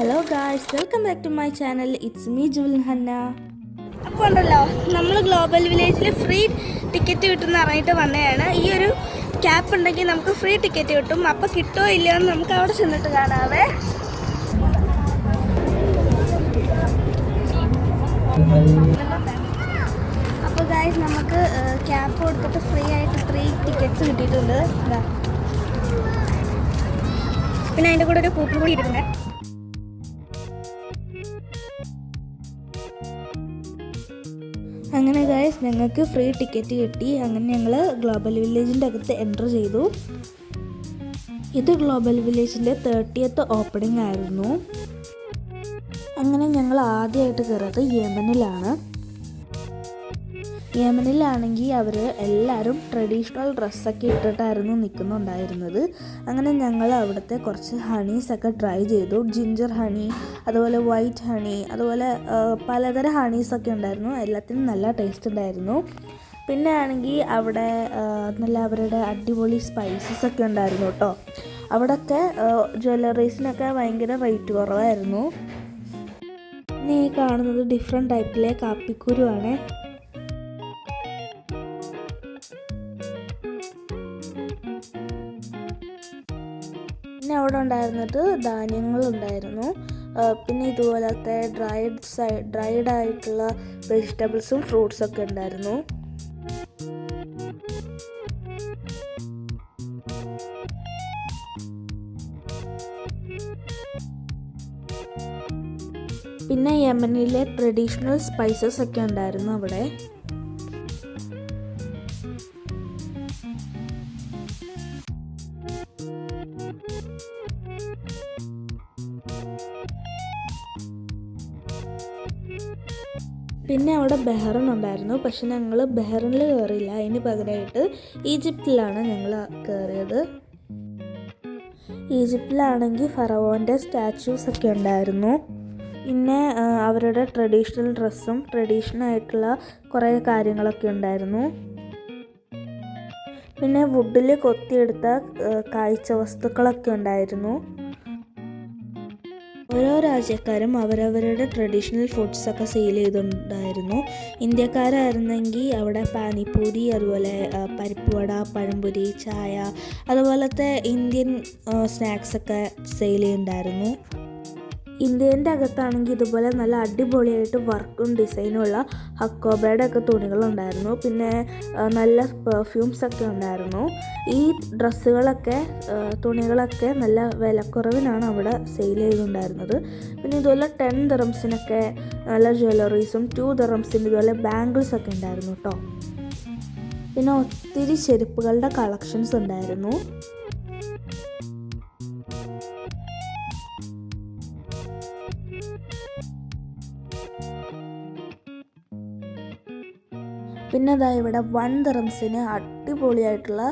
Hello guys welcome back to my channel it's me Jewel Hanna അപ്പോൾ ഉണ്ടല്ലോ നമ്മൾ global വില്ലേജിൽ ഫ്രീ ടിക്കറ്റ് കിട്ടുന്ന അറിഞ്ഞിട്ട് വന്നതാണ്. ഈ ഒരു ക്യാപ്പ് ഉണ്ടെങ്കിൽ നമുക്ക് ഫ്രീ ടിക്കറ്റ് കിട്ടും. അപ്പോൾ കിട്ടുമോ ഇല്ലയോ എന്ന് നമുക്ക് അവിടെ ചെന്നിട്ട് കാണാവേ. അപ്പോൾ ഗായ്സ് നമുക്ക് ക്യാപ്പ് കൊടുത്തിട്ട് ഫ്രീ ആയിട്ട് ത്രീ ടിക്കറ്റ്സ് കിട്ടിയിട്ടുണ്ട്. പിന്നെ അതിന്റെ കൂടെ ഒരു കൂപ്പൺ കൂടി ഇട്ടിട്ടുണ്ട്. അങ്ങനെ ഗായസ് ഞങ്ങൾക്ക് ഫ്രീ ടിക്കറ്റ് കിട്ടി. അങ്ങനെ ഞങ്ങൾ ഗ്ലോബൽ വില്ലേജിന്റെ അകത്ത് എന്റർ ചെയ്തു. ഇത് ഗ്ലോബൽ വില്ലേജിന്റെ തേർട്ടിയത്ത് ഓപ്പണിംഗ് ആയിരുന്നു. അങ്ങനെ ഞങ്ങൾ ആദ്യമായിട്ട് കയറിയത് യമനിലാണ്. യമനിലാണെങ്കിൽ അവർ എല്ലാവരും ട്രഡീഷണൽ ഡ്രസ്സൊക്കെ ഇട്ടിട്ടായിരുന്നു നിൽക്കുന്നുണ്ടായിരുന്നത് അങ്ങനെ ഞങ്ങൾ അവിടുത്തെ കുറച്ച് ഹണീസൊക്കെ ട്രൈ ചെയ്തു. ജിഞ്ചർ ഹണി അതുപോലെ വൈറ്റ് ഹണി അതുപോലെ പലതരം ഹണീസൊക്കെ ഉണ്ടായിരുന്നു. എല്ലാത്തിനും നല്ല ടേസ്റ്റ് ഉണ്ടായിരുന്നു. പിന്നെ ആണെങ്കിൽ അവിടെ നല്ല അവരുടെ അടിപൊളി സ്പൈസസ് ഒക്കെ ഉണ്ടായിരുന്നു കേട്ടോ. അവിടെയൊക്കെ ജ്വല്ലറീസിനൊക്കെ ഭയങ്കര റേറ്റ് കുറവായിരുന്നു. ഇനി കാണുന്നത് ഡിഫറെന്റ് ടൈപ്പിലെ കാപ്പിക്കുരുവാണ് അവിടെ ഉണ്ടായിരുന്നത് ധാന്യങ്ങളുണ്ടായിരുന്നു. പിന്നെ ഇതുപോലത്തെ ഡ്രൈഡ് സൈ ഡ്രൈഡ് ആയിട്ടുള്ള വെജിറ്റബിൾസും ഫ്രൂട്ട്സും ഒക്കെ ഉണ്ടായിരുന്നു. പിന്നെ യമനിലെ ട്രഡീഷണൽ സ്പൈസസ് ഒക്കെ ഉണ്ടായിരുന്നു അവിടെ. പിന്നെ അവിടെ ബെഹ്റൻ ഉണ്ടായിരുന്നു. പക്ഷെ ഞങ്ങൾ ബെഹ്റനിൽ കയറിയില്ല അതിന് പകരമായിട്ട് ഈജിപ്തിലാണ് ഞങ്ങൾ കയറിയത് ഈജിപ്തിലാണെങ്കിൽ ഫറവോന്റെ സ്റ്റാച്യൂസ് ഒക്കെ ഉണ്ടായിരുന്നു. പിന്നെ അവരുടെ ട്രഡീഷണൽ ഡ്രസ്സും ട്രഡീഷണൽ ആയിട്ടുള്ള കുറേ കാര്യങ്ങളൊക്കെ ഉണ്ടായിരുന്നു. പിന്നെ വുഡിൽ കൊത്തിയെടുത്ത കാഴ്ച വസ്തുക്കളൊക്കെ ഉണ്ടായിരുന്നു. ഓരോ രാജ്യക്കാരും അവരവരുടെ ട്രഡീഷണൽ ഫുഡ്സ് ഒക്കെ സെയിൽ ചെയ്തിട്ടുണ്ടായിരുന്നു ഇന്ത്യക്കാരായിരുന്നെങ്കിൽ അവിടെ പാനിപ്പൂരി അതുപോലെ പരിപ്പുവട പരിപ്പ് വട പഴംപൊരി ചായ അതുപോലത്തെ ഇന്ത്യൻ സ്നാക്സൊക്കെ സെയിൽ ചെയ്യുന്നുണ്ടായിരുന്നു ഇന്ത്യന്റെ അകത്താണെങ്കിൽ ഇതുപോലെ നല്ല അടിപൊളിയായിട്ട് വർക്കും ഡിസൈനും ഉള്ള ഹക്കോബയുടെ ഒക്കെ തുണികളുണ്ടായിരുന്നു. പിന്നെ നല്ല പെർഫ്യൂംസ് ഒക്കെ ഉണ്ടായിരുന്നു. ഈ ഡ്രസ്സുകളൊക്കെ തുണികളൊക്കെ നല്ല വിലക്കുറവിനാണ് അവിടെ സെയിൽ ചെയ്തിട്ടുണ്ടായിരുന്നത്. പിന്നെ ഇതുപോലെ ടെൻ ദറംസിനൊക്കെ നല്ല ജ്വല്ലറീസും ടു ദറംസിന് ഇതുപോലെ ബാംഗിൾസ് ഒക്കെ ഉണ്ടായിരുന്നു കേട്ടോ പിന്നെ ഒത്തിരി ചെരുപ്പുകളുടെ കളക്ഷൻസ് ഉണ്ടായിരുന്നു. പിന്നെ ഇവിടെ വൺ തെറംസിന് അടിപൊളിയായിട്ടുള്ള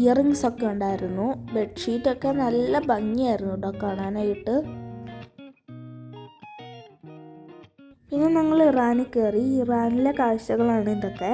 ഇയറിങ്സ് ഒക്കെ ഉണ്ടായിരുന്നു. ബെഡ്ഷീറ്റൊക്കെ നല്ല ഭംഗിയായിരുന്നു കേട്ടോ കാണാനായിട്ട്. പിന്നെ ഞങ്ങൾ ഇറാനിൽ കയറി. ഇറാനിലെ കാഴ്ചകളാണ് ഇതൊക്കെ.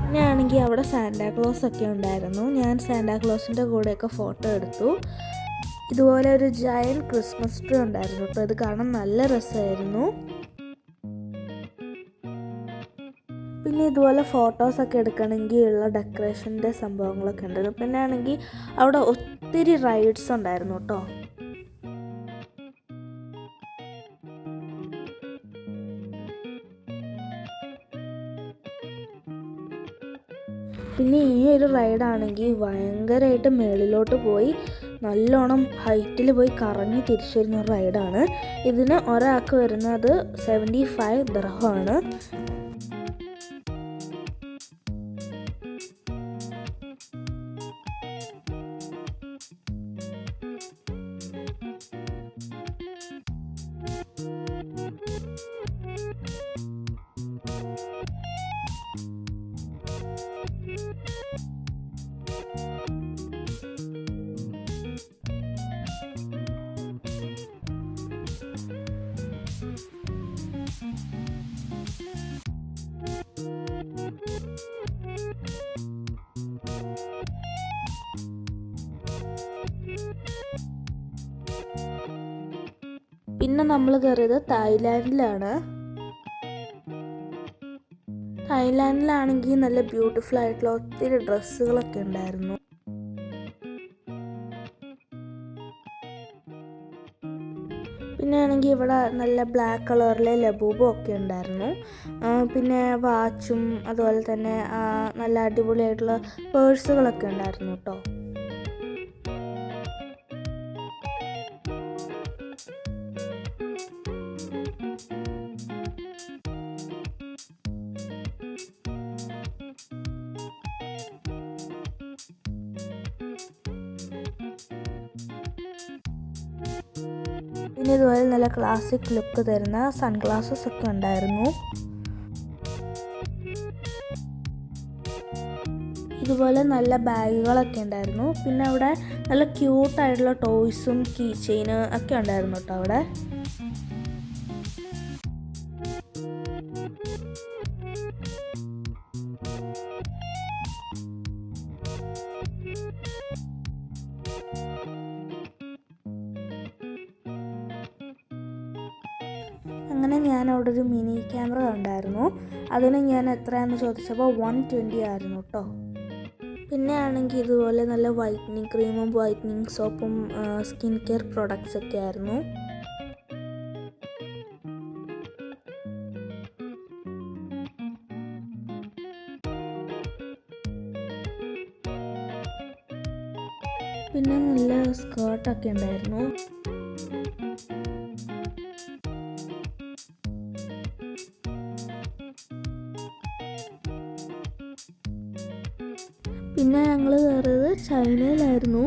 പിന്നെ ആണെങ്കിൽ അവിടെ സാന്റാക്ലോസ് ഒക്കെ ഉണ്ടായിരുന്നു. ഞാൻ സാന്റാക്ലോസിന്റെ കൂടെയൊക്കെ ഫോട്ടോ എടുത്തു. ഇതുപോലെ ഒരു ജയൻ ക്രിസ്മസ് ട്രീ ഉണ്ടായിരുന്നു അപ്പോൾ ഇത് കാണാൻ നല്ല രസമായിരുന്നു. പിന്നെ ഇതുപോലെ ഫോട്ടോസൊക്കെ എടുക്കണമെങ്കിൽ ഉള്ള ഡെക്കറേഷന്റെ സംഭവങ്ങളൊക്കെ ഉണ്ടായിരുന്നു പിന്നെ ആണെങ്കിൽ അവിടെ ഒത്തിരി റൈഡ്സ് ഉണ്ടായിരുന്നു കേട്ടോ. പിന്നെ ഈ ഒരു റൈഡാണെങ്കിൽ ഭയങ്കരമായിട്ട് മേളിലോട്ട് പോയി നല്ലോണം ഹൈറ്റിൽ പോയി കറങ്ങി തിരിച്ചു വരുന്ന റൈഡാണ്. ഇതിന് ഒരാൾക്ക് വരുന്നത് സെവന്റി ഫൈവ് ദർഹമാണ്. പിന്നെ നമ്മൾ കയറിയത് തായ്ലാൻഡിലാണ്. തായ്ലാൻഡിലാണെങ്കിൽ നല്ല ബ്യൂട്ടിഫുൾ ആയിട്ടുള്ള ഒത്തിരി ഡ്രസ്സുകളൊക്കെ ഉണ്ടായിരുന്നു. പിന്നെ ആണെങ്കിൽ ഇവിടെ നല്ല ബ്ലാക്ക് കളറിലെ ലബൂബും ഒക്കെ ഉണ്ടായിരുന്നു. പിന്നെ വാച്ചും അതുപോലെ തന്നെ നല്ല അടിപൊളിയായിട്ടുള്ള പേഴ്സുകളൊക്കെ ഉണ്ടായിരുന്നു കേട്ടോ. പിന്നെ ഇതുപോലെ നല്ല ക്ലാസിക് ലുക്ക് തരുന്ന സൺഗ്ലാസസ് ഒക്കെ ഉണ്ടായിരുന്നു. ഇതുപോലെ നല്ല ബാഗുകളൊക്കെ ഉണ്ടായിരുന്നു. പിന്നെ അവിടെ നല്ല ക്യൂട്ടായിട്ടുള്ള ടോയ്സും കീ ചെയിന് ഒക്കെ ഉണ്ടായിരുന്നു കേട്ടോ അവിടെ. അങ്ങനെ ഞാൻ അവിടെ ഒരു മിനി ക്യാമറ ഉണ്ടായിരുന്നു അതിന് ഞാൻ എത്രയാണെന്ന് ചോദിച്ചപ്പോൾ വൺ ട്വന്റി ആയിരുന്നു കേട്ടോ പിന്നെ ആണെങ്കിൽ ഇതുപോലെ നല്ല വൈറ്റനിങ് ക്രീമും വൈറ്റനിങ് സോപ്പും സ്കിൻ കെയർ പ്രോഡക്ട്സ് ഒക്കെ ആയിരുന്നു. പിന്നെ നല്ല സ്കേർട്ടൊക്കെ ഉണ്ടായിരുന്നു. പിന്നെ ഞങ്ങൾ കയറിയത് ചൈനയിലായിരുന്നു.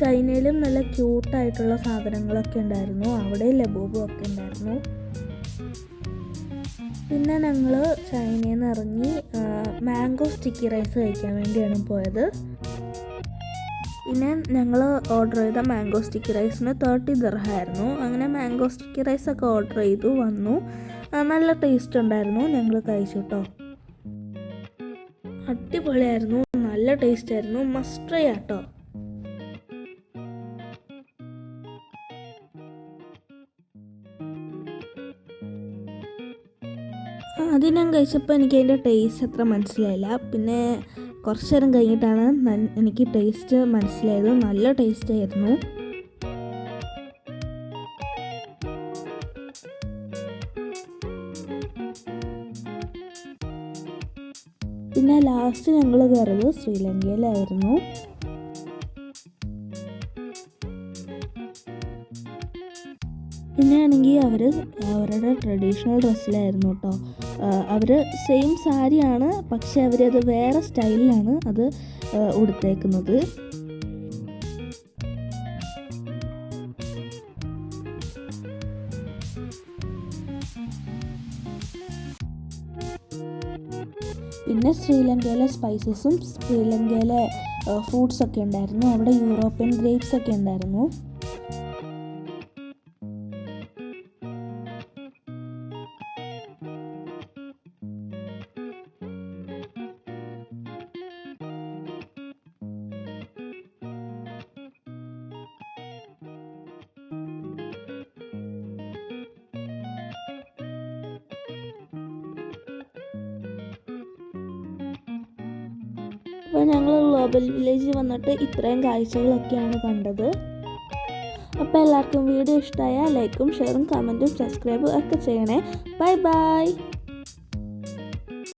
ചൈനയിലും നല്ല ക്യൂട്ടായിട്ടുള്ള സാധനങ്ങളൊക്കെ ഉണ്ടായിരുന്നു. അവിടെ ലബോബും ഒക്കെ ഉണ്ടായിരുന്നു. പിന്നെ ഞങ്ങൾ ചൈനയിൽ നിന്ന് ഇറങ്ങി മാംഗോ സ്റ്റിക്കി റൈസ് കഴിക്കാൻ വേണ്ടിയാണ് പോയത്. പിന്നെ ഞങ്ങൾ ഓർഡർ ചെയ്ത മാംഗോ സ്റ്റിക്കി റൈസിന് തേർട്ടി ദർഹായിരുന്നു അങ്ങനെ മാംഗോ സ്റ്റിക്കി റൈസ് ഒക്കെ ഓർഡർ ചെയ്തു വന്നു. നല്ല ടേസ്റ്റ് ഉണ്ടായിരുന്നു. ഞങ്ങൾ കഴിച്ചു കേട്ടോ അടിപൊളിയായിരുന്നു. നല്ല ടേസ്റ്റ് ആയിരുന്നു. മസ്റ്റ് ട്രൈ ആട്ടോ അത് ഞാൻ കഴിച്ചപ്പോൾ എനിക്ക് അതിന്റെ ടേസ്റ്റ് അത്ര മനസ്സിലായില്ല. പിന്നെ കുറച്ച് നേരം കഴിഞ്ഞിട്ടാണ് എനിക്ക് ടേസ്റ്റ് മനസ്സിലായത്. നല്ല ടേസ്റ്റ് ആയിരുന്നു. പിന്നെ ലാസ്റ്റ് ഞങ്ങൾ കയറിയത് ശ്രീലങ്കയിലായിരുന്നു. പിന്നെ ആണെങ്കിൽ അവർ അവരുടെ ട്രഡീഷണൽ ഡ്രസ്സിലായിരുന്നു കേട്ടോ അവർ സെയിം സാരിയാണ് പക്ഷെ അവരത് വേറെ സ്റ്റൈലിലാണ് അത് ഉടുത്തേക്കുന്നത്. പിന്നെ ശ്രീലങ്കയിലെ സ്പൈസസും ശ്രീലങ്കയിലെ ഫ്രൂട്ട്സ് ഒക്കെ ഉണ്ടായിരുന്നു. അവിടെ യൂറോപ്യൻ ഗ്രേപ്സ് ഒക്കെ ഉണ്ടായിരുന്നു. അപ്പോൾ ഞങ്ങൾ ഗ്ലോബൽ വില്ലേജിൽ വന്നിട്ട് ഇത്രയും കാഴ്ചകളൊക്കെയാണ് കണ്ടത്. അപ്പോൾ എല്ലാവർക്കും വീഡിയോ ഇഷ്ടമായാൽ ലൈക്കും ഷെയറും കമന്റും സബ്സ്ക്രൈബും ഒക്കെ ചെയ്യണേ. Bye bye